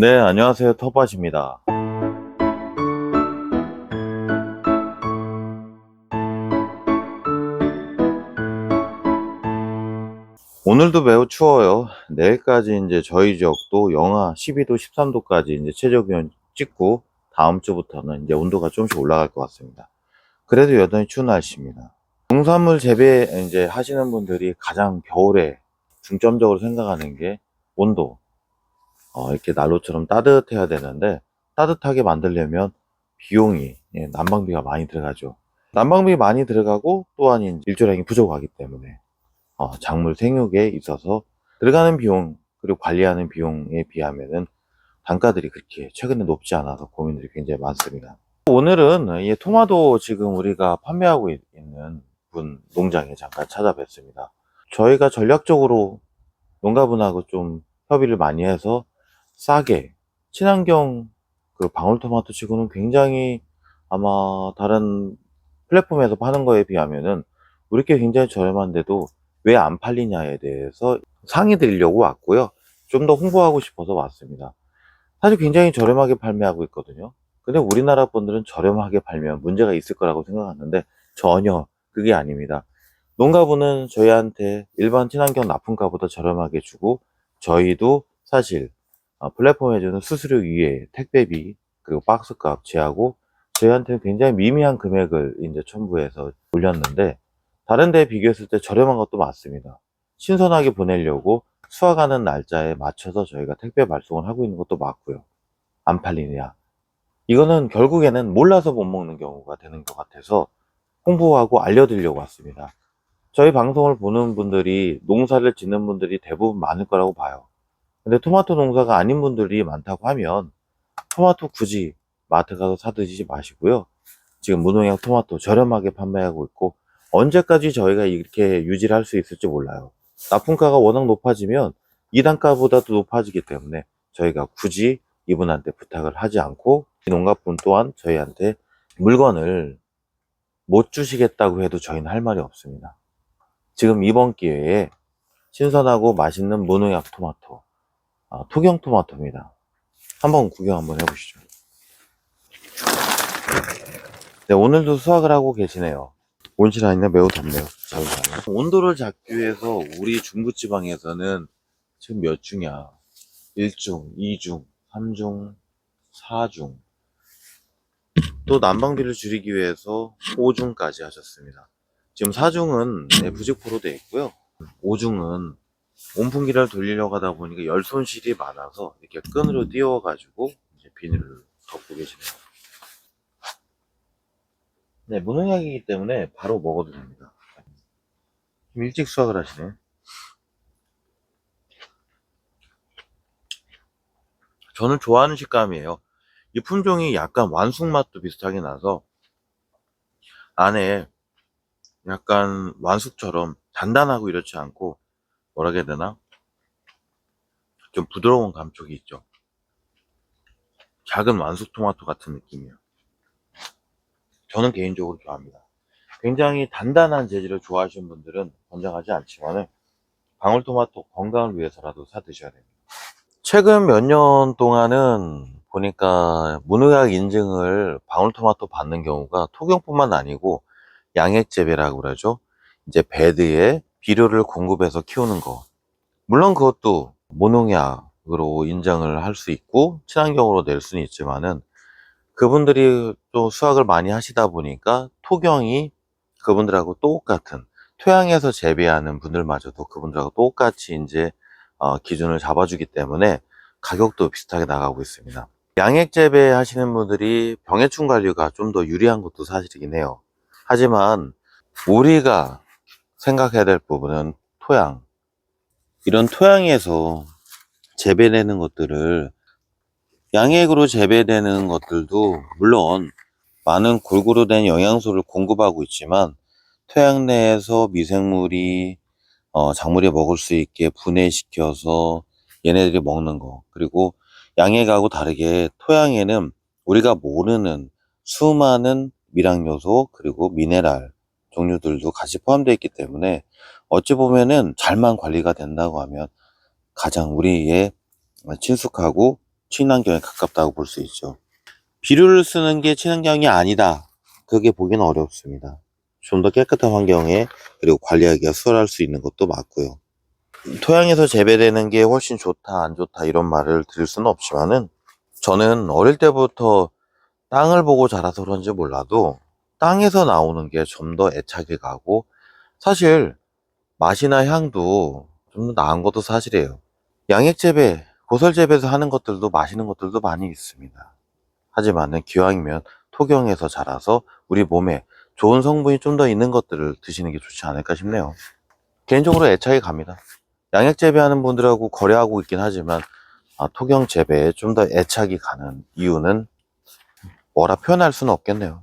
네, 안녕하세요. 텃밭입니다. 오늘도 매우 추워요. 내일까지 이제 저희 지역도 영하 12도, 13도까지 이제 최저 기온 찍고 다음 주부터는 이제 온도가 조금씩 올라갈 것 같습니다. 그래도 여전히 추운 날씨입니다. 농산물 재배 이제 하시는 분들이 가장 겨울에 중점적으로 생각하는 게 온도. 어, 이렇게 난로처럼 따뜻해야 되는데 따뜻하게 만들려면 비용이 예, 난방비가 많이 들어가죠. 난방비 많이 들어가고 또한 일조량이 부족하기 때문에 어, 작물 생육에 있어서 들어가는 비용 그리고 관리하는 비용에 비하면은 단가들이 그렇게 최근에 높지 않아서 고민들이 굉장히 많습니다. 오늘은 이 토마토 지금 우리가 판매하고 있- 있는 분 농장에 잠깐 찾아뵀습니다. 저희가 전략적으로 농가분하고 좀 협의를 많이 해서 싸게 친환경 그 방울토마토 치고는 굉장히 아마 다른 플랫폼에서 파는 거에 비하면은 우리께 굉장히 저렴한데도 왜 안 팔리냐에 대해서 상의 드리려고 왔고요. 좀 더 홍보하고 싶어서 왔습니다. 사실 굉장히 저렴하게 판매하고 있거든요. 근데 우리나라 분들은 저렴하게 팔면 문제가 있을 거라고 생각하는데 전혀 그게 아닙니다. 농가분은 저희한테 일반 친환경 납품가보다 저렴하게 주고 저희도 사실 어, 플랫폼에 주는 수수료 위에 택배비 그리고 박스값 제하고 저희한테는 굉장히 미미한 금액을 이제 첨부해서 올렸는데 다른 데에 비교했을 때 저렴한 것도 맞습니다. 신선하게 보내려고 수확하는 날짜에 맞춰서 저희가 택배 발송을 하고 있는 것도 맞고요. 안 팔리냐. 이거는 결국에는 몰라서 못 먹는 경우가 되는 것 같아서 홍보하고 알려드리려고 왔습니다. 저희 방송을 보는 분들이 농사를 짓는 분들이 대부분 많을 거라고 봐요. 근데 토마토 농사가 아닌 분들이 많다고 하면 토마토 굳이 마트 가서 사 드시지 마시고요. 지금 무농약 토마토 저렴하게 판매하고 있고 언제까지 저희가 이렇게 유지를 할 수 있을지 몰라요. 납품가가 워낙 높아지면 이 단가보다도 높아지기 때문에 저희가 굳이 이분한테 부탁을 하지 않고 이 농가분 또한 저희한테 물건을 못 주시겠다고 해도 저희는 할 말이 없습니다. 지금 이번 기회에 신선하고 맛있는 무농약 토마토, 아, 토경 토마토입니다. 한번 구경 한번 해보시죠. 네, 오늘도 수확을 하고 계시네요. 온실 아니네 매우 덥네요. 잠시만요. 온도를 잡기 위해서 우리 중부지방에서는 지금 몇 중이야? 1중, 2중, 3중, 4중. 또 난방비를 줄이기 위해서 5중까지 하셨습니다. 지금 4중은 네, 부직포로 되어 있고요. 5중은 온풍기를 돌리려고 하다 보니까 열 손실이 많아서 이렇게 끈으로 띄워가지고 이제 비닐을 덮고 계시네요. 네, 무농약이기 때문에 바로 먹어도 됩니다. 좀 일찍 수확을 하시네. 저는 좋아하는 식감이에요. 이 품종이 약간 완숙 맛도 비슷하게 나서 안에 약간 완숙처럼 단단하고 이렇지 않고 뭐라 해야 되나? 좀 부드러운 감촉이 있죠. 작은 완숙 토마토 같은 느낌이에요. 저는 개인적으로 좋아합니다. 굉장히 단단한 재질을 좋아하시는 분들은 권장하지 않지만은 방울토마토 건강을 위해서라도 사 드셔야 됩니다. 최근 몇 년 동안은 보니까 무농약 인증을 방울토마토 받는 경우가 토경뿐만 아니고 양액재배라고 그러죠. 이제 배드에 비료를 공급해서 키우는 거. 물론 그것도 무농약으로 인정을 할 수 있고 친환경으로 낼 수는 있지만은 그분들이 또 수확을 많이 하시다 보니까 토경이 그분들하고 똑같은 토양에서 재배하는 분들마저도 그분들하고 똑같이 이제 어, 기준을 잡아주기 때문에 가격도 비슷하게 나가고 있습니다. 양액 재배 하시는 분들이 병해충 관리가 좀 더 유리한 것도 사실이긴 해요. 하지만 우리가 생각해야 될 부분은 토양. 이런 토양에서 재배되는 것들을 양액으로 재배되는 것들도 물론 많은 골고루 된 영양소를 공급하고 있지만 토양 내에서 미생물이 어, 작물이 먹을 수 있게 분해시켜서 얘네들이 먹는 거 그리고 양액하고 다르게 토양에는 우리가 모르는 수많은 미량 요소 그리고 미네랄 종류들도 같이 포함되어 있기 때문에 어찌 보면은 잘만 관리가 된다고 하면 가장 우리의 친숙하고 친환경에 가깝다고 볼 수 있죠. 비료를 쓰는 게 친환경이 아니다. 그게 보기는 어렵습니다. 좀 더 깨끗한 환경에 그리고 관리하기가 수월할 수 있는 것도 맞고요. 토양에서 재배되는 게 훨씬 좋다, 안 좋다 이런 말을 드릴 수는 없지만은 저는 어릴 때부터 땅을 보고 자라서 그런지 몰라도 땅에서 나오는 게 좀 더 애착이 가고 사실 맛이나 향도 좀 더 나은 것도 사실이에요. 양액 재배, 고설 재배에서 하는 것들도 맛있는 것들도 많이 있습니다. 하지만은 기왕이면 토경에서 자라서 우리 몸에 좋은 성분이 좀 더 있는 것들을 드시는 게 좋지 않을까 싶네요. 개인적으로 애착이 갑니다. 양액 재배하는 분들하고 거래하고 있긴 하지만 아, 토경 재배에 좀 더 애착이 가는 이유는 뭐라 표현할 수는 없겠네요.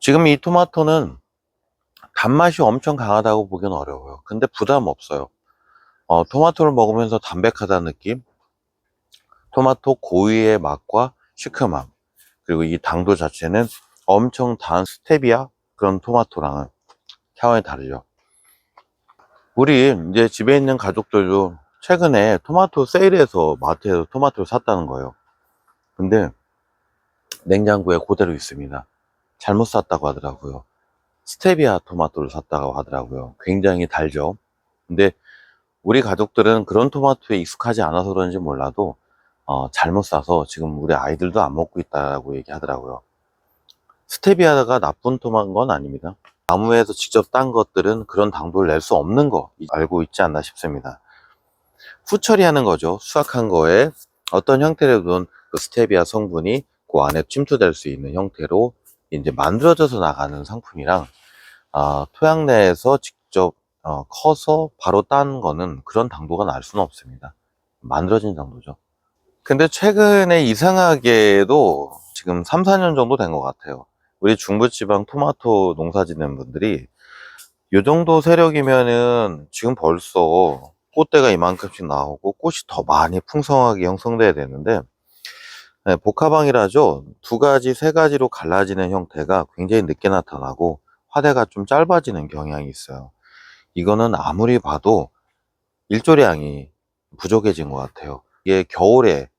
지금 이 토마토는 단맛이 엄청 강하다고 보기는 어려워요. 근데 부담 없어요. 어, 토마토를 먹으면서 담백하다는 느낌, 토마토 고유의 맛과 시큼함, 그리고 이 당도 자체는 엄청 단 스테비아 그런 토마토랑은 차원이 다르죠. 우리 이제 집에 있는 가족들도 최근에 토마토 세일해서 마트에서 토마토를 샀다는 거예요. 근데 냉장고에 그대로 있습니다. 잘못 샀다고 하더라고요. 스테비아 토마토를 샀다고 하더라고요. 굉장히 달죠. 근데 우리 가족들은 그런 토마토에 익숙하지 않아서 그런지 몰라도 어, 잘못 사서 지금 우리 아이들도 안 먹고 있다고 얘기하더라고요. 스테비아가 나쁜 토마토인 건 아닙니다. 나무에서 직접 딴 것들은 그런 당도를 낼 수 없는 거 알고 있지 않나 싶습니다. 후처리하는 거죠. 수확한 거에 어떤 형태로든 그 스테비아 성분이 그 안에 침투될 수 있는 형태로 이제 만들어져서 나가는 상품이랑 아, 토양 내에서 직접 어, 커서 바로 딴 거는 그런 당도가 날 수는 없습니다. 만들어진 당도죠. 근데 최근에 이상하게도 지금 3, 4년 정도 된 것 같아요. 우리 중부지방 토마토 농사 짓는 분들이 이 정도 세력이면은 지금 벌써 꽃대가 이만큼씩 나오고 꽃이 더 많이 풍성하게 형성돼야 되는데 네, 복화방이라죠. 두 가지, 세 가지로 갈라지는 형태가 굉장히 늦게 나타나고 화대가 좀 짧아지는 경향이 있어요. 이거는 아무리 봐도 일조량이 부족해진 것 같아요. 이게 겨울에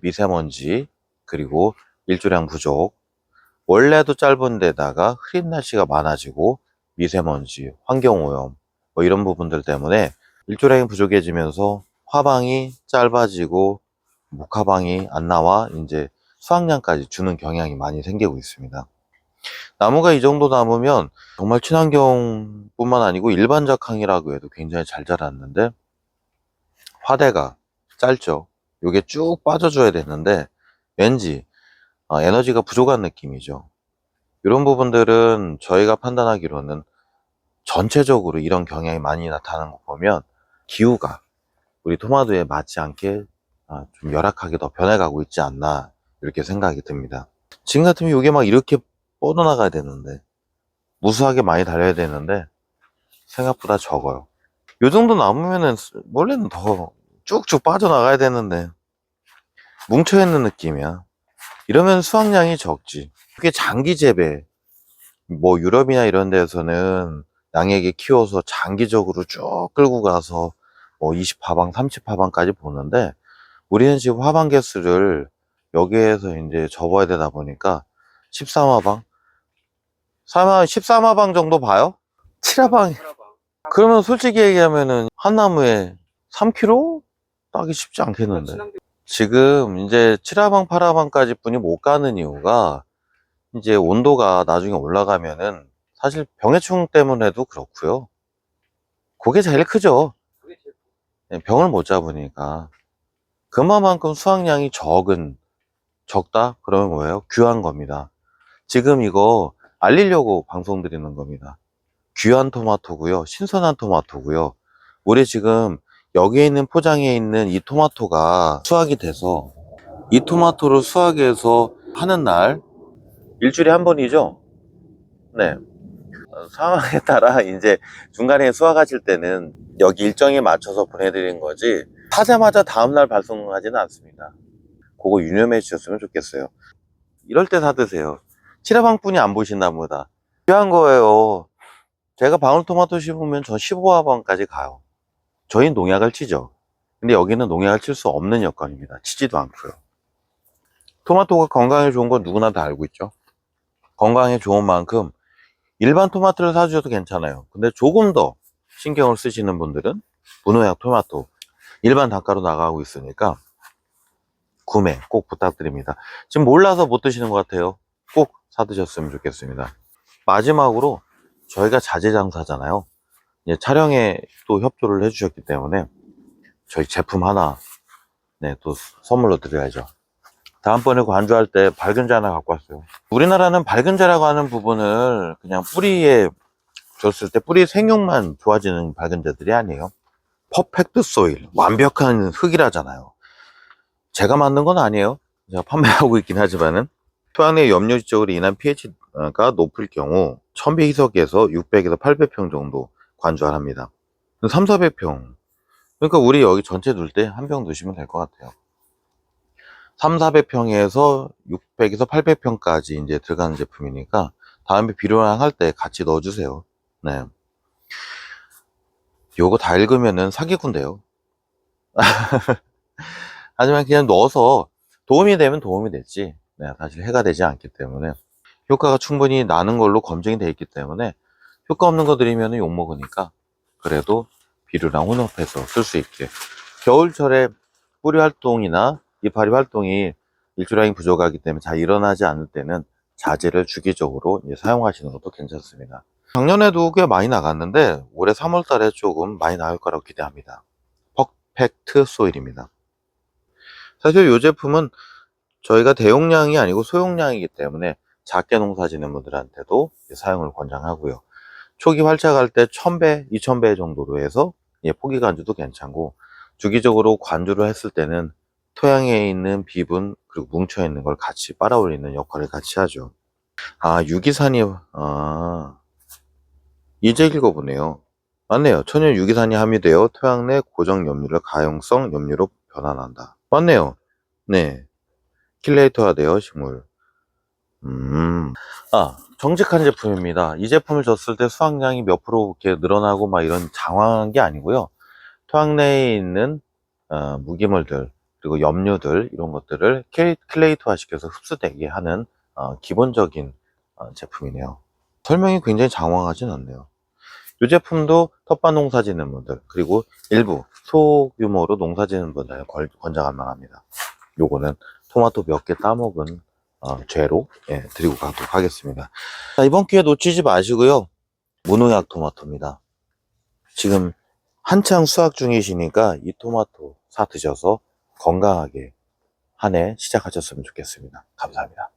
미세먼지 그리고 일조량 부족 원래도 짧은 데다가 흐린 날씨가 많아지고 미세먼지, 환경오염 뭐 이런 부분들 때문에 일조량이 부족해지면서 화방이 짧아지고 목화방이 안 나와 이제 수확량까지 주는 경향이 많이 생기고 있습니다. 나무가 이 정도 남으면 정말 친환경뿐만 아니고 일반 작황이라고 해도 굉장히 잘 자랐는데 화대가 짧죠. 이게 쭉 빠져줘야 되는데 왠지 어, 에너지가 부족한 느낌이죠. 이런 부분들은 저희가 판단하기로는 전체적으로 이런 경향이 많이 나타나는 거 보면 기후가 우리 토마토에 맞지 않게 아, 좀 열악하게 더 변해가고 있지 않나 이렇게 생각이 듭니다. 지금 같으면 이게 막 이렇게 뻗어나가야 되는데 무수하게 많이 달려야 되는데 생각보다 적어요. 요 정도 남으면은 원래는 더 쭉쭉 빠져나가야 되는데 뭉쳐있는 느낌이야. 이러면 수확량이 적지. 그게 장기 재배. 뭐 유럽이나 이런 데서는 양에게 키워서 장기적으로 쭉 끌고 가서 뭐 20화방, 30화방까지 보는데 우리는 지금 화방 개수를 여기에서 이제 접어야 되다 보니까 13화방, 13화방 정도 봐요? 7화방. 그러면 솔직히 얘기하면은 한 나무에 3kg 따기 쉽지 않겠는데. 지금 이제 7화방, 8화방까지 분이 못 가는 이유가 이제 온도가 나중에 올라가면은 사실 병해충 때문에도 그렇고요. 그게 제일 크죠. 예, 병을 못 잡으니까. 그만큼 수확량이 적은, 적다? 그러면 뭐예요? 귀한 겁니다. 지금 이거 알리려고 방송 드리는 겁니다. 귀한 토마토고요. 신선한 토마토고요. 우리 지금 여기에 있는 포장에 있는 이 토마토가 수확이 돼서 이 토마토를 수확해서 하는 날 일주일에 한 번이죠? 네. 어, 상황에 따라 이제 중간에 수확하실 때는 여기 일정에 맞춰서 보내드리는 거지 사자마자 다음날 발송하지는 않습니다. 그거 유념해 주셨으면 좋겠어요. 이럴 때 사드세요. 칠화방뿐이 안 보신다 보다. 귀한 거예요. 제가 방울토마토 심으면 전 15화방까지 가요. 저희 농약을 치죠. 근데 여기는 농약을 칠 수 없는 여건입니다. 치지도 않고요. 토마토가 건강에 좋은 건 누구나 다 알고 있죠. 건강에 좋은 만큼 일반 토마토를 사주셔도 괜찮아요. 근데 조금 더 신경을 쓰시는 분들은 무농약 토마토 일반 단가로 나가고 있으니까 구매 꼭 부탁드립니다. 지금 몰라서 못 드시는 것 같아요. 꼭 사드셨으면 좋겠습니다. 마지막으로 저희가 자재장사잖아요. 촬영에 또 협조를 해주셨기 때문에 저희 제품 하나 네, 또 선물로 드려야죠. 다음번에 관주할 때 밝은 자 하나 갖고 왔어요. 우리나라는 밝은 자라고 하는 부분을 그냥 뿌리에 줬을 때 뿌리 생육만 좋아지는 밝은 자들이 아니에요. 퍼펙트 소일, 완벽한 흙이라잖아요. 제가 만든 건 아니에요. 제가 판매하고 있긴 하지만은 토양 내 염류 지적으로 인한 pH가 높을 경우 1000배 희석에서 600에서 800평 정도 관주를 합니다. 3, 400평. 그러니까 우리 여기 전체 둘 때 한 병 넣으시면 될 것 같아요. 3, 400평에서 600에서 800평까지 이제 들어가는 제품이니까 다음에 비료랑 할 때 같이 넣어주세요. 네. 요거 다 읽으면은 사기꾼데요. 하지만 그냥 넣어서 도움이 되면 도움이 됐지. 네, 사실 해가 되지 않기 때문에 효과가 충분히 나는 걸로 검증이 되어 있기 때문에 효과 없는 거 드리면 욕 먹으니까 그래도 비료랑 혼합해서 쓸 수 있게 겨울철에 뿌리 활동이나 이파리 활동이 일조량이 부족하기 때문에 잘 일어나지 않을 때는 자재를 주기적으로 사용하시는 것도 괜찮습니다. 작년에도 꽤 많이 나갔는데 올해 3월 달에 조금 많이 나올 거라고 기대합니다. 퍼펙트 소일입니다. 사실 이 제품은 저희가 대용량이 아니고 소용량이기 때문에 작게 농사 짓는 분들한테도 사용을 권장하고요. 초기 활착할 때 1000배, 2000배 정도로 해서 예, 포기 간주도 괜찮고 주기적으로 관주를 했을 때는 토양에 있는 비분 그리고 뭉쳐 있는 걸 같이 빨아 올리는 역할을 같이 하죠. 아 유기산이 아 이제 읽어보네요. 맞네요. 천연 유기산이 함유되어 토양 내 고정 염류를 가용성 염류로 변환한다. 맞네요. 네. 킬레이터화되어 식물. 음. 아, 정직한 제품입니다. 이 제품을 줬을 때 수확량이 몇 프로 이렇게 늘어나고 막 이런 장황한 게 아니고요. 토양 내에 있는 어, 무기물들 그리고 염류들 이런 것들을 킬- 킬레이터화 시켜서 흡수되게 하는 어, 기본적인 어, 제품이네요. 설명이 굉장히 장황하진 않네요. 이 제품도 텃밭 농사 짓는 분들 그리고 일부 소규모로 농사 짓는 분들 걸- 권장할 만합니다. 요거는 토마토 몇 개 따먹은 어, 죄로 예, 드리고 가도록 하겠습니다. 자, 이번 기회 놓치지 마시고요. 무농약 토마토입니다. 지금 한창 수확 중이시니까 이 토마토 사 드셔서 건강하게 한 해 시작하셨으면 좋겠습니다. 감사합니다.